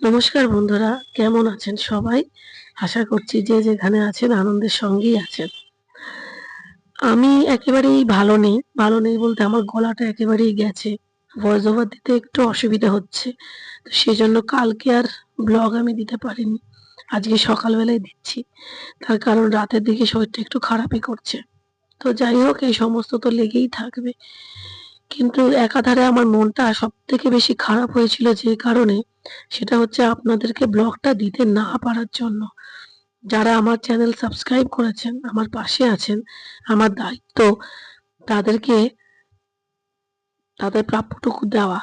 নমস্কার বন্ধুরা, কেমন আছেন সবাই? আশা করছি যে যেখানে আছেন আনন্দের সঙ্গেই আছেন। আমি একেবারেই ভালো নেই ভালো নেই বলতে আমার গলাটা একেবারেই গেছে। ভয়েস ওভার দিতে একটু অসুবিধা হচ্ছে, তো সেই জন্য কালকে আর ব্লগ আমি দিতে পারিনি। আজকে সকালবেলায় দিচ্ছি, তার কারণ রাতের দিকে শরীরটা একটু খারাপই করছে। তো যাই হোক, এই সমস্ত তো লেগেই থাকবে। কিন্তু একাধারে আমার মনটা সব থেকে বেশি খারাপ হয়েছিল যে কারণে, সেটা হচ্ছে আপনাদেরকে ব্লগটা দিতে না পারার জন্য। যারা আমার চ্যানেল সাবস্ক্রাইব করেছেন, আমার পাশে আছেন, আমার দায়িত্ব তাদেরকে, তাদের প্রাপ্যটুকু দেওয়া।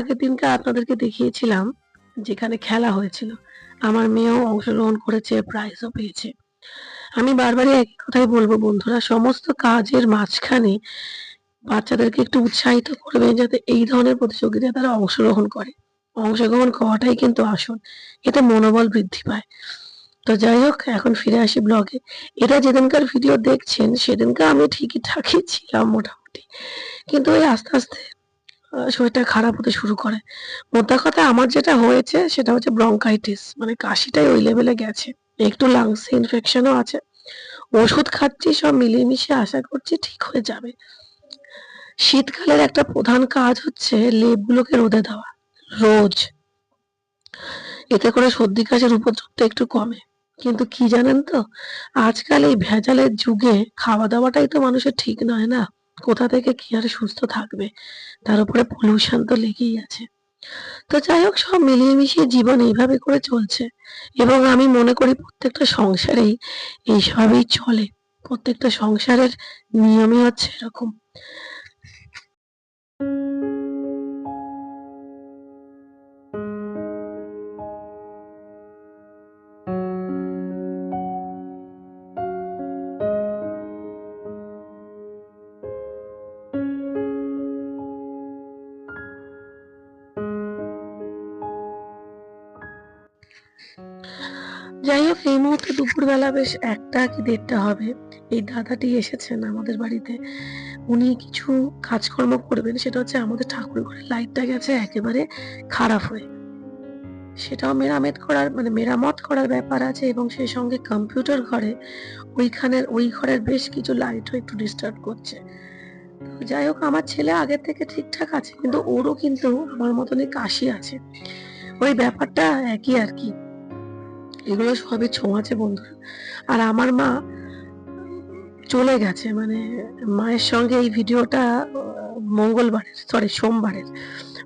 আগের দিনকে আপনাদেরকে দেখিয়েছিলাম, যেখানে খেলা হয়েছিল। আমার মেয়েও অংশগ্রহণ করেছে প্রাইজও পেয়েছে। আমি বারবারই একই কথাই বলব বন্ধুরা, সমস্ত কাজের মাঝখানে বাচ্চাদেরকে একটু উৎসাহিত করবেন যাতে এই ধরনের প্রতিযোগিতায় তারা অংশগ্রহণ করে। অংশগ্রহণ করাটাই কিন্তু আসল, এতে মনোবল বৃদ্ধি পায়। তো যাই হোক, এখন ফিরে আসি ব্লগে। এটা যেদিনকার ভিডিও দেখছেন সেদিনকার আমি ঠিকই ঠাকই ছিলাম মোটামুটি। কিন্তু ওই আস্তে আস্তে শরীরটা খারাপ হতে শুরু করে। মোদ্দা কথা আমার যেটা হয়েছে, সেটা হচ্ছে ব্রঙ্কাইটিস মানে কাশিটাই ওই লেভেলে গেছে। একটু লাংস ইনফেকশনও আছে। ওষুধ খাচ্ছি, সব মিলিয়ে আশা করছি ঠিক হয়ে যাবে। শীতকালের একটা প্রধান কাজ হচ্ছে লেপগুলোকে রোদে দেওয়া, রোজ। এতে করে সর্দি কাশির উপদ্রবটা একটু কমে। কিন্তু কি জানেন তো, আজকাল এই ভেজালের যুগে খাওয়া দাওয়াটাই তো মানুষের ঠিক নয় না? কোথা থেকে কি আর সুস্থ থাকবে? তার উপরে পলিউশন তো লেগেই আছে। তো যাই হোক, সব মিলিয়ে মিশিয়ে জীবন এইভাবে করে চলছে। এবং আমি মনে করি প্রত্যেকটা সংসারেই এইসবই চলে। প্রত্যেকটা সংসারের নিয়মই হচ্ছে এরকম। যাই হোক, এই মুহূর্তে দুপুরবেলা বেশ একটা কি দেড়টা হবে। এই দাদাটি এসেছেন আমাদের বাড়িতে। উনি কিছু কাজকর্ম করবেন, সেটা হচ্ছে আমাদের ঠাকুর ঘরের লাইটটা গেছে, একেবারে খারাপ হয়ে। সেটাও মেরামত করার মানে মেরামত করার ব্যাপার আছে এবং সেই সঙ্গে কম্পিউটার ঘরে, ওইখানের, ওই ঘরের বেশ কিছু লাইটও একটু ডিস্টার্ব করছে। যাই হোক, আমার ছেলে আগের থেকে ঠিকঠাক আছে, কিন্তু ওরও কিন্তু আমার মতনই কাশি আছে। ওই ব্যাপারটা একই আর কি। এগুলো সবই ছোঁয়াচে বন্ধুরা। আর আমার মা চলে গেছে মানে মায়ের সঙ্গে এই ভিডিওটা মঙ্গলবারের সরি সোমবারের।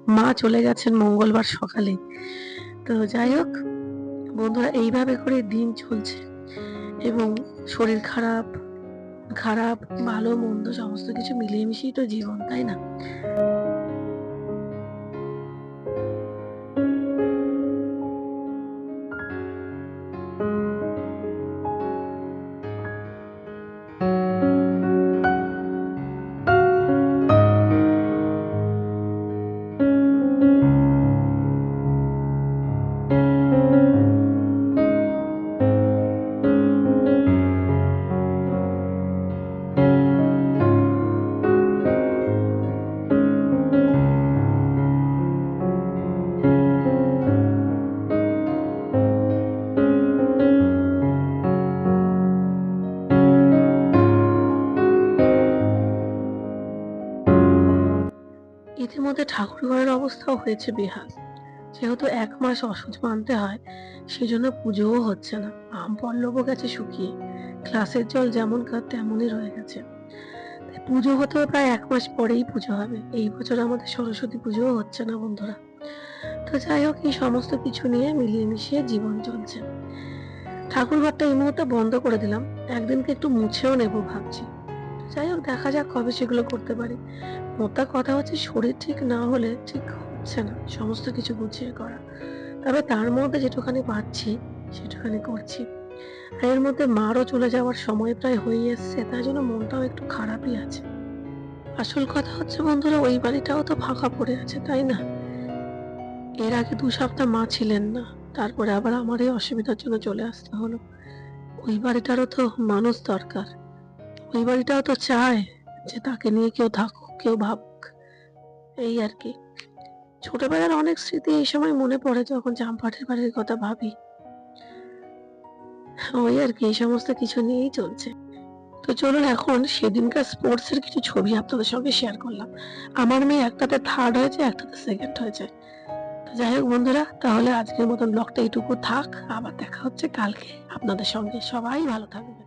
মা চলে গেছেন মঙ্গলবার সকালে। তো যাই হোক, বন্ধুরা, এইভাবে করে দিন চলছে। এবং শরীর খারাপ খারাপ, ভালো, মন্দ, সমস্ত কিছু মিলিয়ে মিশিয়ে তো জীবন, তাই না? ইতিমধ্যে ঠাকুর ঘরের অবস্থাও হয়েছে বেহাল। যেহেতু এক মাস অসুচ মানতে হয়, সেজন্য পুজোও হচ্ছে না। আম পল্লবও গেছে শুকিয়ে। ক্লাসের জল যেমন কার তেমনই রয়ে গেছে। পুজো হতে প্রায় এক মাস পরেই পুজো হবে। এই বছর আমাদের সরস্বতী পুজোও হচ্ছে না বন্ধুরা। তো যাই হোক, এই সমস্ত কিছু নিয়ে মিলিয়ে মিশিয়ে জীবন চলছে। ঠাকুর ঘরটা এই মুহূর্তে বন্ধ করে দিলাম। একদিনকে একটু মুছেও নেব ভাবছি। যাই হোক, দেখা যাক কবে সেগুলো করতে পারি। মোটা কথা হচ্ছে, শরীর ঠিক না হলে ঠিক হচ্ছে না। সমস্ত কিছু গুছিয়ে করা। তবে তার মধ্যে যেটুখানি পাচ্ছি সেটুখানি করছি। আর এর মধ্যে মারও চলে যাওয়ার সময় প্রায় হয়ে এসছে তাই জন্য মনটাও একটু খারাপই আছে। আসল কথা হচ্ছে বন্ধুরা, ওই বাড়িটাও তো ফাঁকা পড়ে আছে, তাই না? এর আগে দু সপ্তাহ মা ছিলেন না, তারপরে আবার আমার এই অসুবিধার জন্য চলে আসতে হলো। ওই বাড়িটারও তো মানুষ দরকার। ওই বাড়িটাও তো চায় যে তাকে নিয়ে কেউ থাকুক, কেউ ভাবুক। এই আর কি। ছোটবেলার অনেক স্মৃতি এই সময় মনে পড়ে যখন জামপাটের বাড়ির কথা ভাবি। ওই আর কি, এই সমস্ত কিছু নিয়েই চলছে। তো চলুন এখন সেদিনকার স্পোর্টস এর কিছু ছবি আপনাদের সঙ্গে শেয়ার করলাম। আমার মেয়ে একটাতে থার্ড হয়েছে, একটাতে সেকেন্ড হয়েছে। তো যাই হোক বন্ধুরা, তাহলে আজকের মতন ব্লগটা এইটুকু থাক। আবার দেখা হচ্ছে কালকে। আপনাদের সঙ্গে সবাই ভালো থাকবে